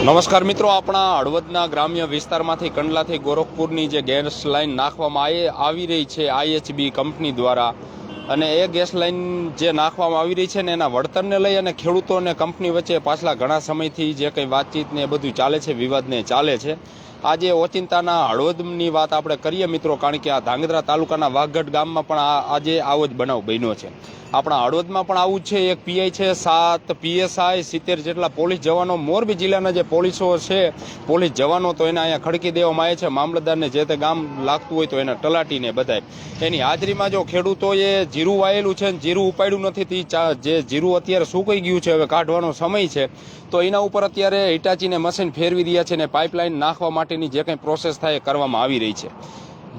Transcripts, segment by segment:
નમસ્કાર મિત્રો, આપણા હળવદના ગ્રામ્ય વિસ્તારમાંથી કંડલાથી ગોરખપુરની જે ગેસ લાઇન નાખવામાં આવી રહી છે આઈએચબી કંપની દ્વારા. અને એ ગેસ લાઇન જે નાખવામાં આવી રહી છે ને એના વળતરને લઈ અને ખેડૂતો અને કંપની વચ્ચે પાછલા ઘણા સમયથી જે કંઈ વાતચીત ને એ બધું ચાલે છે, વિવાદને ચાલે છે. આજે ઓચિંતાના હળવદની વાત આપણે કરીએ મિત્રો, કારણ કે આ ધાંગધ્રા તાલુકાના વાઘગઢ ગામમાં પણ આજે આવો જ બનાવ બન્યો છે. આપણા હળવદમાં પણ આવું છે. એક પીઆઈ છે, સાત પીએસઆઈ, સિત્તેર જેટલા પોલીસ જવાનો, મોરબી જિલ્લાના જે પોલીસો છે, પોલીસ જવાનો તો એને અહીંયા ખડકી દેવામાં આવે છે. મામલતદારને જે તે ગામ લાગતું હોય તો એને તલાટીને બધાય. એની હાજરીમાં જો ખેડૂતોએ જીરું વાયેલું છે ને જીરું ઉપાડ્યું નથી, તે જે જીરું અત્યારે સુકાઈ ગયું છે, હવે કાઢવાનો સમય છે, તો એના ઉપર અત્યારે હિટાચીને મશીન ફેરવી રહ્યા છે ને પાઇપલાઇન નાખવા માટેની જે કંઈ પ્રોસેસ થાય એ કરવામાં આવી રહી છે.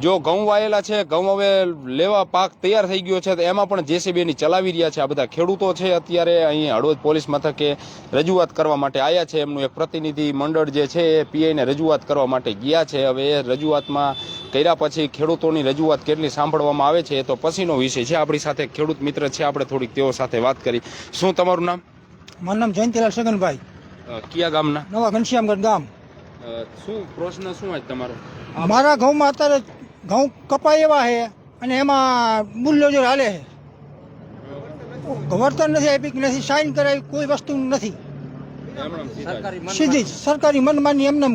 જો ઘઉં વાયેલા છે ઘઉં હવે લેવા પાક તૈયાર થઈ ગયો છે તો એમાં પણ જેસીબીની ચલાવી રહ્યા છે. આ બધા ખેડૂતો છે અત્યારે અહીં હળવદ પોલીસ મથકે રજૂઆત કરવા માટે આવ્યા છે. એમનું એક પ્રતિનિધિ મંડળ જે છે એ પીઆઈને રજૂઆત કરવા માટે ગયા છે. હવે એ રજૂઆતમાં કર્યા પછી ખેડૂતોની રજૂઆત કેટલી સાંભળવામાં આવે છે એ તો પછીનો વિષય છે. આપણી સાથે ખેડૂત મિત્ર છે. આપણે થોડીક તેઓ સાથે વાત કરી. શું તમારું નામ? મારું નામ જયંતિલાલ સગનભાઈ. કયા ગામના? નવા ઘનશ્યામગઢ ગામ. શું પ્રશ્ન શું આજ તમારો? મારા ઘઉંમાં અત્યારે ઘઉં કપાય એવા છે અને એમાં બુલડોઝર હાલે છે. વર્તન નથી આપી કે નથી સાઇન કરાવી કોઈ વસ્તુ નથી. સીધી જ. સરકારી મનમાની. એમને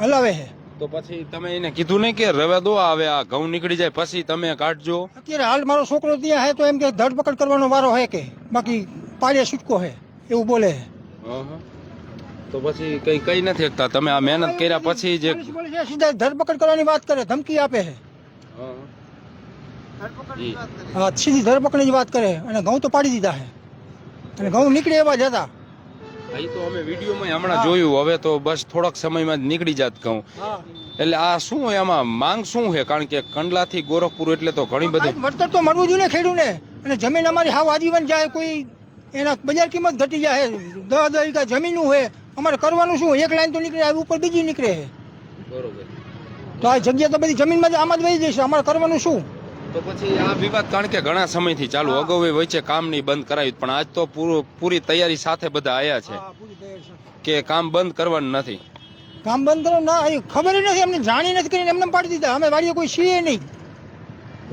હલાવે છે. તો પછી તમે એને કીધું નહીં કે રવા દો આવે આ ઘઉં નીકળી જાય પછી તમે કાઢજો. અત્યારે હાલ મારો છોકરો ત્યાં હે તો એમ કે ધરપકડ કરવાનો વારો છે કે બાકી પાડે છૂટકો છે એવું બોલે છે. અહં. તો પછી કઈ કઈ નથી શકતા તમે આ મહેનત કર્યા પછી જે સીધા ધરપકડ કરવાની વાત કરે ધમકી આપે છે. હા. સીધી ધરપકડની ની વાત કરે અને ઘઉં તો પાડી દીધા છે. અને ઘઉં નીકળે એવા જ હતા. હા, તો અમે વિડીયોમાં હમણાં જોયું. હવે તો બસ થોડાક સમયમાં જ નીકળી જાત ઘઉં. એટલે આ શું હોય આમાં માંગ શું છે? કારણ કે કંડલાથી ગોરખપુર એટલે તો ઘણી બધી વળતર તો મળવું જોઈએ ને ખેડૂને. અને જમીન અમારી હાવ આજીવન જાય કોઈ એના બજાર કિંમત ઘટી જાય. દસ દસ વીઘા જમીનું હોય અમારે કરવાનું શું? એક લાઈન તો નીકળે આવી ઉપર બીજી નીકળે. બરોબર. તો આ જગ્યા તો બધી જમીનમાં જ આમાં જ વહી જશે. અમારે કરવાનું શું? તો પછી આ વિવાદ કારણ કે ઘણા સમયથી ચાલુ. અગાઉ વચ્ચે કામ નહીં બંધ કરાવ્યું પણ આજ તો પૂરું પૂરી તૈયારી સાથે બધા આવ્યા છે કે કામ બંધ કરવાનું નથી. કામ બંધ કરો ના ખબર નથી. અમને જાણી નથી કરીને એમને પાડી દીધા. અમે વાડીએ કોઈ છીએ નહીં.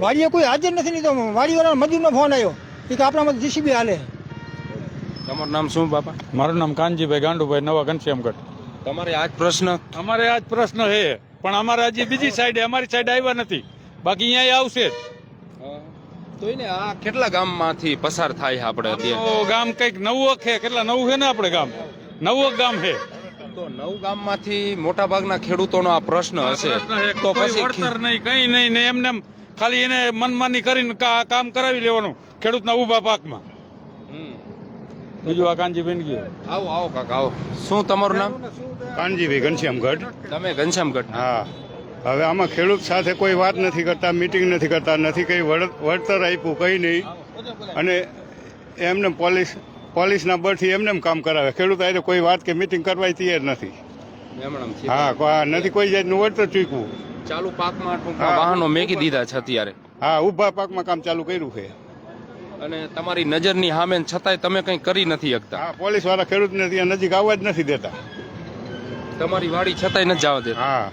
વાડીએ કોઈ હાજર નથી નહીં તો વાડીવાળા મજૂરનો ફોન આવ્યો. કે આપણામાં જીસીબી હાલે. તમારું નામ શું બાપા? મારું નામ કાનજીભાઈ ગાંડુભાઈ નવા ઘનશ્યામગઢ તમારે આજ પ્રશ્ન? અમારે આજ પ્રશ્ન છે પણ અમારે હજી બીજી સાઈડે અમારી સાઈડ આવ્યા નથી. બાકી અહીંયા આવશે જ. તો એને આ કેટલા ગામમાંથી પસાર થાય આપણે ગામ કંઈક નવું છે કેટલા નવું છે ને આપણે ગામ? નવું ગામ છે. તો નવ ગામમાંથી મોટા ભાગના ખેડૂતોનો આ પ્રશ્ન હશે. તો પછી વળતર નહીં કઈ નહીં ને એમને એમ ખાલી એને મનમાની કરીને કામ કરાવી લેવાનું ખેડૂતના ઊભા પાકમાં. બીજું આ કાનજીબેન ગયો આવો આવો કાકા આવો. શું તમારું નામ? કાનજીભાઈ ઘનશ્યામગઢ. તમે ઘનશ્યામગઢ હા. હવે આમાં ખેડૂત સાથે કોઈ વાત નથી કરતા મીટિંગ નથી કરતા નથી કઈ વળ- વળતર આપ્યું કઈ નહીં. અને એમને પોલીસ પોલીસના બળથી એમને કામ કરાવે. ખેડૂત આજે કોઈ વાત કે મીટિંગ કરવા તૈયાર નથી. હા કો- હા, નથી કોઈ જાતનું વળતર ચૂકવું ચાલુ પાકમાં વાહનો મેકી દીધા છે અત્યારે. હા ઊભા પાકમાં કામ ચાલુ કર્યું છે. અને તમારી નજરની સામે છતાંય તમે કંઈ કરી નથી શકતા. હા પોલીસવાળા ખેડૂતને ત્યાં નજીક આવવા જ નથી દેતા. તમારી વાડી છતાંય નથી જવા દેતા. હા.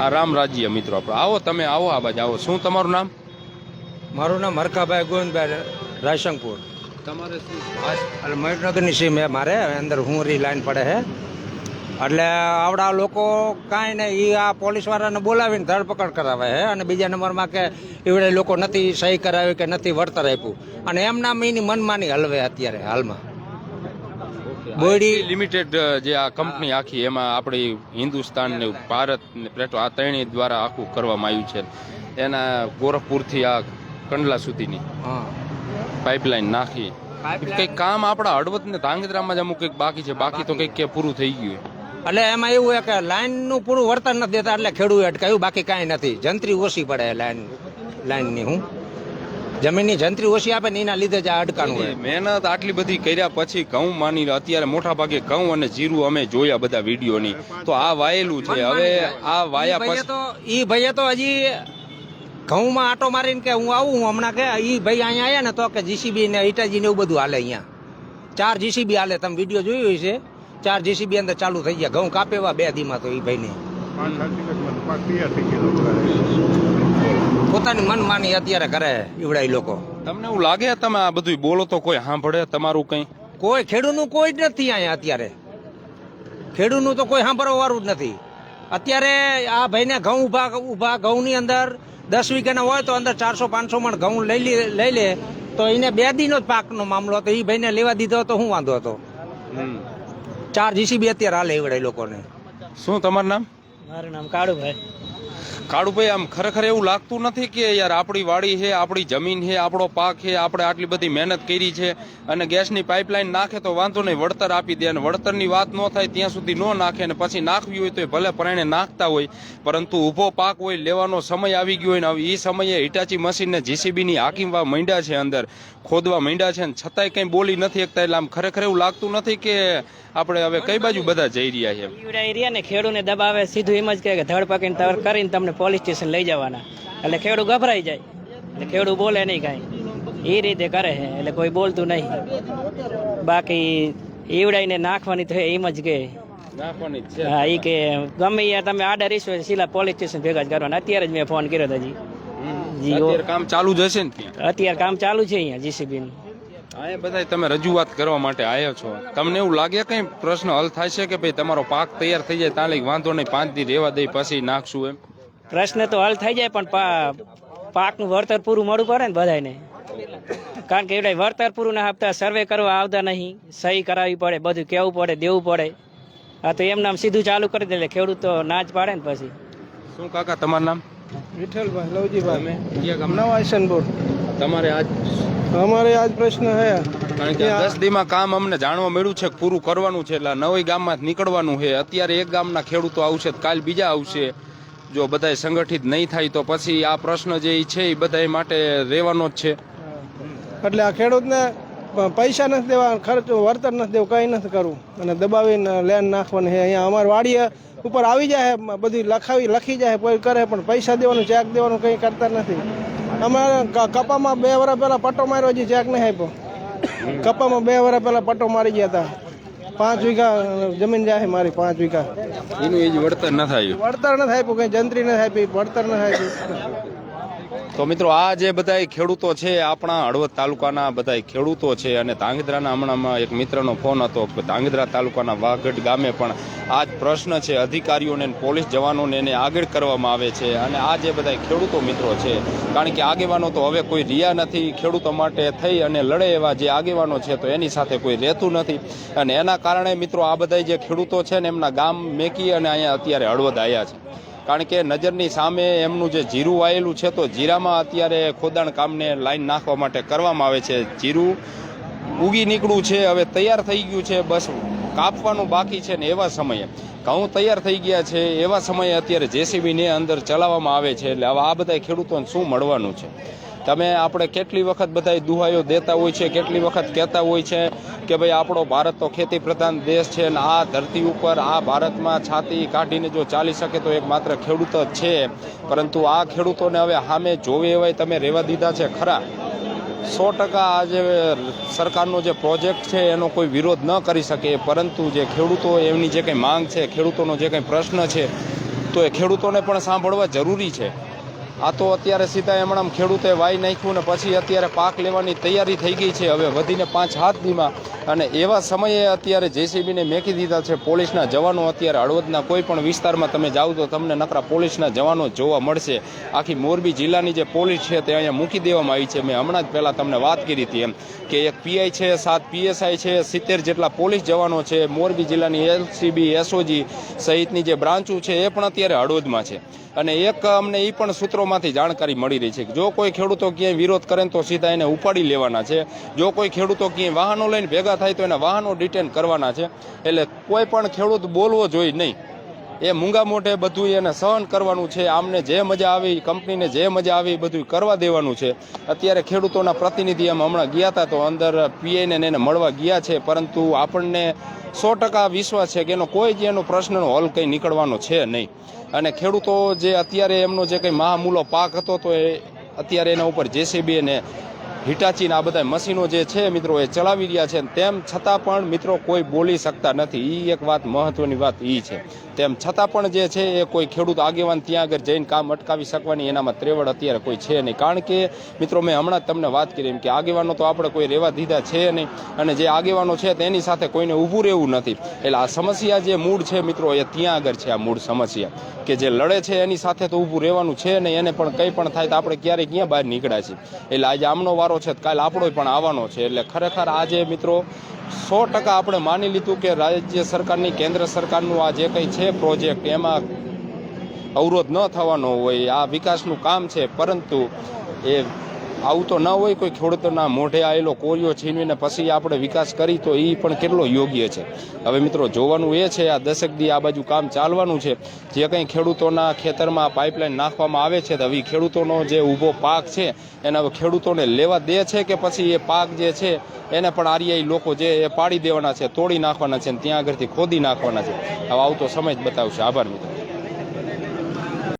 આ રામ રાજ્ય મિત્રો આપણો. આવો તમે આવો આ બાજુ આવો. શું તમારું નામ? મારું નામ હરખાભાઈ ગોવિંદભાઈ રાયશંકપુર તમારે શું મયુરનગરની સીમ હે મારે અંદર હુંરી લાઈન પડે છે. એટલે આવડા લોકો કાંઈ નહીં એ આ પોલીસવાળાને બોલાવીને ધરપકડ કરાવે છે અને બીજા નંબરમાં કે એવડે લોકો નથી સહી કરાવી કે નથી વળતર આપ્યું. અને એમના એની મનમાની હલવે અત્યારે હાલમાં. બોડી લિમિટેડ જે આ કંપની આખી એમાં આપણી હિન્દુસ્તાન ને ભારત ને પ્લેટો આ ત્રણેય દ્વારા આખું કરવામાં આવ્યું છે. એના ગોરખપુરથી આ કંડલા સુધીની પાઇપલાઇન નાખી. કંઈક કામ આપણા હળવદ ને ધાંગધ્રામાં જ અમુક કંઈક બાકી છે. બાકી તો કંઈક કે પૂરું થઈ ગયું. એટલે એમાં એવું છે કે લાઈનનું પૂરું વર્તન નથી દેતા એટલે ખેડૂત અટકાયું બાકી કાંઈ નથી. જંત્રી ઓછી પડે લાઈન લાઇનની હું. જમીનની જંત્રી ઓછી આપે ને એના લીધે જ આ અટકાણું હોય. મહેનત આટલી બધી કર્યા પછી ઘઉં માની અત્યારે મોટા ભાગે ઘઉં અને જીરું અમે જોયા બધા વિડીયોની. તો આ વાયેલું છે. હવે આ વાયા પછી તો ઈ ભાઈએ તો હજી ઘઉંમાં આટો મારીને કે હું આવું હું હમણાં કે ઈ ભાઈ અહીંયા આવ્યા ને તો કે જીસીબી ને ઇટાજી ને એવું બધું હાલે અહીંયા. ચાર જીસીબી હાલે તમે વીડિયો જોયું હશે? ચાર જીસીબી અંદર ચાલુ થઈ ગયા. ઘઉં કાપેવા બે દીમાં તો એ ભાઈને. પોતાની મનમાની અત્યારે કરે ઈવડા લોકો. તમને એવું લાગે તમે આ બધું બોલો તો કોઈ સાંભળે તમારું કંઈ? કોઈ ખેડૂતનું કોઈ જ નથી અહીંયા અત્યારે. ખેડૂતનું તો કોઈ સાંભળવા વાળું જ નથી. અત્યારે આ ભાઈને ઘઉં ઊભા ઊભા ઘઉંની અંદર દસ વીઘાના હોય તો અંદર ચારસો પાંચસો મણ ઘઉં લઈ લે લઈ લે. તો એને બે દીનો જ પાકનો મામલો હતો. એ ભાઈને લેવા દીધો હતો હું વાંધો હતો. ચાર જીસીબી અત્યારે હાલે એવડે એ લોકોને. શું તમારું નામ? મારું નામ કાળુભાઈ. કાળુભાઈ આમ ખરેખર એવું લાગતું નથી કે યાર આપણી વાડી છે આપણી જમીન છે આપણો પાક છે આપણે આટલી બધી મહેનત કરી છે અને ગેસની પાઇપલાઇન નાખે તો વાંધો નહીં વળતર આપી દે અને વળતરની વાત ન થાય ત્યાં સુધી ન નાખે અને પછી નાખવી હોય તો ભલે પરાણે નાખતા હોય પરંતુ ઊભો પાક હોય લેવાનો સમય આવી ગયો હોય ને હવે એ સમયે હિટાચી મશીનને જીસીબીની હાકીમવા માંડ્યા છે અંદર ખોદવા માંડ્યા છે ને છતાંય કંઈ બોલી નથી શકતા એટલે આમ ખરેખર એવું લાગતું નથી કે આપણે હવે કઈ બાજુ બધા જઈ રહ્યા છે? ઈવડા એરિયા ને ખેડૂને દબાવે સીધું એમ જ કહે કે ધડ પકડીને તવર કરીને તમને પોલીસ સ્ટેશન લઈ જવાના. એટલે ખેડૂ ગભરાઈ જાય. એટલે ખેડૂ બોલે નહીં કાંઈ. એ રીતે કરે છે એટલે કોઈ બોલતું નહીં. બાકી ઈવડાઈને નાખવાની તો એમ જ કે નાખવાની છે. હા એ કે ગમે યાર તમે આડર ઈસો સીલા પોલીસ સ્ટેશન ભેગા જ કરવાના. અત્યારે જ મેં ફોન કર્યો હતો હજી જી કામ ચાલુ જ હશે ને અત્યારે કામ ચાલુ છે અહીંયા જીસીબીનું. હા એ બધા તમે રજૂઆત કરવા માટે આવ્યા છો. તમને એવું લાગે કઈ પ્રશ્ન હલ થાય છે કે ભાઈ તમારો પાક તૈયાર થઈ જાય ત્યાં લઈ વાંધો નહીં પાંચ દી રેવા દઈ પછી નાખશું એમ? પ્રશ્ન તો હલ થઈ જાય પણ પા પાકનું વળતર પૂરું મળવું પડે ને બધાને કારણ કે એટલે વળતર પૂરું ના આપતા સર્વે કરવા આવતા નહીં સહી કરાવવી પડે બધું કહેવું પડે દેવું પડે. આ તો એમ નામ સીધું ચાલુ કરી દે એટલે ખેડૂત તો ના જ પાડે ને પછી. શું કાકા તમારું નામ? વિઠ્ઠલભાઈ લવજીભાઈ? નવા ઈશનપુર તમારે આજ અમારે આજ પ્રશ્ન હે. કારણ કે દસ દીમાં કામ અમને જાણવા મળ્યું છે કે પૂરું કરવાનું છે એટલે નવી ગામમાં નીકળવાનું છે. અત્યારે એક ગામના ખેડૂતો આવશે તો કાલ બીજા આવશે. જો બધા સંગઠિત નહીં થાય તો પછી આ પ્રશ્ન જે છે એ બધા માટે રહેવાનો જ છે. એટલે આ ખેડૂતને પૈસા નથી દેવા ખર્ચ વળતર નથી દેવું કંઈ નથી કરવું. અને દબાવીને લેન નાખવાની છે. અહીંયા અમારે વાડીએ ઉપર આવી જાય બધી લખાવી લખી જાય કોઈ કરે પણ પૈસા દેવાનું ચેક દેવાનું કંઈ કરતા નથી. અમારે ક- કપામાં બે વર્ષ પહેલાં પટ્ટો માર્યો હજી ચેક નહીં આપ્યો. કપામાં બે વર્ષ પહેલાં પટ્ટો મારી ગયા હતા. પાંચ વીઘા જમીન જાય મારી પાંચ વીઘા. એનું એ જ વળતર ન થાય. વળતર નથી થાય કંઈ જંત્રી નથી આપી વળતર ન આપ્યું. તો મિત્રો, આ જે બધા ખેડૂતો છે, આપણા હળવદ તાલુકાના બધા ખેડૂતો છે અને ધાંગધ્રાના હમણાંમાં એક મિત્રનો ફોન હતો કે ધાંગધ્રા તાલુકાના વાઘડ ગામે પણ આ જ પ્રશ્ન છે, અધિકારીઓને પોલીસ જવાનોને એને આગળ કરવામાં આવે છે અને આ જે બધા ખેડૂતો મિત્રો છે, કારણ કે આગેવાનો તો હવે કોઈ રિયા નથી, ખેડૂતો માટે થઈ અને લડે એવા જે આગેવાનો છે તો એની સાથે કોઈ રહેતું નથી અને એના કારણે મિત્રો આ બધા જે ખેડૂતો છે ને એમના ગામ મેકી અને અહીંયા અત્યારે હળવદ આવ્યા છે. કારણ કે નજરની સામે એમનું જે જીરું વાયેલું છે, તો જીરામાં અત્યારે ખોદાણ કામને લાઈન નાખવા માટે કરવામાં આવે છે. જીરું ઉગી નીકળ્યું છે, હવે તૈયાર થઈ ગયું છે, બસ કાપવાનું બાકી છે ને એવા સમયે. ઘઉં તૈયાર થઈ ગયા છે, એવા સમયે અત્યારે જેસીબીને અંદર ચલાવવામાં આવે છે, એટલે આ બધા ખેડૂતોને શું મળવાનું છે? તમે આપણે કેટલી વખત બધા દુહાઈઓ દેતા હોય છે, કેટલી વખત કહેતા હોય છે કે ભાઈ આપણો ભારત તો ખેતી પ્રધાન દેશ છે અને આ ધરતી ઉપર, આ ભારતમાં છાતી કાઢીને જો ચાલી શકે તો એક માત્ર ખેડૂત જ છે. પરંતુ આ ખેડૂતોને હવે સામે જોવે એવાય તમે રહેવા દીધા છે ખરા? સો ટકા આ જે સરકારનો જે પ્રોજેક્ટ છે એનો કોઈ વિરોધ ન કરી શકે, પરંતુ જે ખેડૂતો એમની જે કંઈ માંગ છે, ખેડૂતોનો જે કંઈ પ્રશ્ન છે, તો એ ખેડૂતોને પણ સાંભળવા જરૂરી છે. આ તો અત્યારે સીધા એમણામ ખેડૂતે વાઈ નાખ્યું ને પછી અત્યારે પાક લેવાની તૈયારી થઈ ગઈ છે. હવે વધીને પાંચ હાથ દીમાં. અને એવા સમયે અત્યારે જેસીબીને મેકી દીધા છે પોલીસના જવાનો. અત્યારે હળવદના કોઈ પણ વિસ્તારમાં તમે જાઓ તો તમને નકરા પોલીસના જવાનો જોવા મળશે. આખી મોરબી જિલ્લાની જે પોલીસ છે તે અહીંયા મૂકી દેવામાં આવી છે. મેં હમણાં જ પહેલાં તમને વાત કરી હતી એમ કે એક પીઆઈ છે, સાત પીએસઆઈ છે, સિત્તેર જેટલા પોલીસ જવાનો છે. મોરબી જિલ્લાની એલસીબી, એસઓજી સહિતની જે બ્રાન્ચો છે એ પણ અત્યારે હળવદમાં છે. અને એક અમને એ પણ સૂત્રોમાંથી જાણકારી મળી રહી છે કે જો કોઈ ખેડૂતો ક્યાંય વિરોધ કરે તો સીધા એને ઉપાડી લેવાના છે. જો કોઈ ખેડૂતો ક્યાંય વાહનો લઈને ભેગા થાય તો એના વાહનો ડિટેન કરવાના છે. એટલે કોઈ પણ ખેડૂત બોલવો જોઈએ નહીં. એ મૂંગા મોઢે બધું એને સહન કરવાનું છે. આમને જે મજા આવી, કંપનીને જે મજા આવી બધું કરવા દેવાનું છે. અત્યારે ખેડૂતોના પ્રતિનિધિ એમ હમણાં ગયા હતા તો અંદર પીઆઈને એને મળવા ગયા છે. પરંતુ આપણને સો ટકા વિશ્વાસ છે કે એનો કોઈ જ એનો પ્રશ્નનો હલ કંઈ નીકળવાનો છે નહીં. અને ખેડૂતો જે અત્યારે એમનો જે કંઈ મહામૂલો પાક હતો તો એ અત્યારે એના ઉપર જેસીબી અને હિટાચીના આ બધા મશીનો જે છે મિત્રો એ ચલાવી રહ્યા છે. તેમ છતાં પણ મિત્રો કોઈ બોલી શકતા નથી. એ એક વાત મહત્વની વાત એ છે. તેમ છતાં પણ જે છે એ કોઈ ખેડૂત આગેવાન ત્યાં આગળ જઈને કામ અટકાવી શકવાની એનામાં ત્રેવડ અત્યારે કોઈ છે નહીં. કારણ કે મિત્રો મેં હમણાં તમને વાત કરી એમ કે આગેવાનો તો આપણે કોઈ રહેવા દીધા છે નહીં. અને જે આગેવાનો છે તેની સાથે કોઈને ઊભું રહેવું નથી. એટલે આ સમસ્યા જે મૂળ છે મિત્રો એ ત્યાં આગળ છે આ મૂળ સમસ્યા. કે જે લડે છે એની સાથે તો ઊભું રહેવાનું છે નહીં, એને પણ કંઈ પણ થાય તો આપણે ક્યારેય ક્યાં બહાર નીકળ્યા છીએ. એટલે આજે આમનો વારો છે કાલે આપણો પણ આવવાનો છે. એટલે ખરેખર આજે મિત્રો સો ટકા આપણે માની લીધું કે રાજ્ય સરકારની, કેન્દ્ર સરકારનું આ જે કંઈ છે પ્રોજેક્ટ, એમાં અવરોધ ન થવાનો હોય, આ વિકાસનું કામ છે. પરંતુ એ આવું તો ન હોય, કોઈ ખેડૂતોના મોઢે આવેલો કોરિયો છીનવીને પછી આપણે વિકાસ કરી, તો એ પણ કેટલો યોગ્ય છે. હવે મિત્રો, જોવાનું એ છે, આ દશક દી આ બાજુ કામ ચાલવાનું છે. જે કંઈ ખેડૂતોના ખેતરમાં પાઇપલાઇન નાખવામાં આવે છે, તો હવે ખેડૂતોનો જે ઊભો પાક છે, એને હવે ખેડૂતોને લેવા દે છે કે પછી એ પાક જે છે, એને પણ આરિયાઈ લોકો જે એ પાડી દેવાના છે, તોડી નાખવાના છે ત્યાં આગળથી ખોદી નાખવાના છે. હવે આવતો સમય જ બતાવશે. આભાર મિત્રો.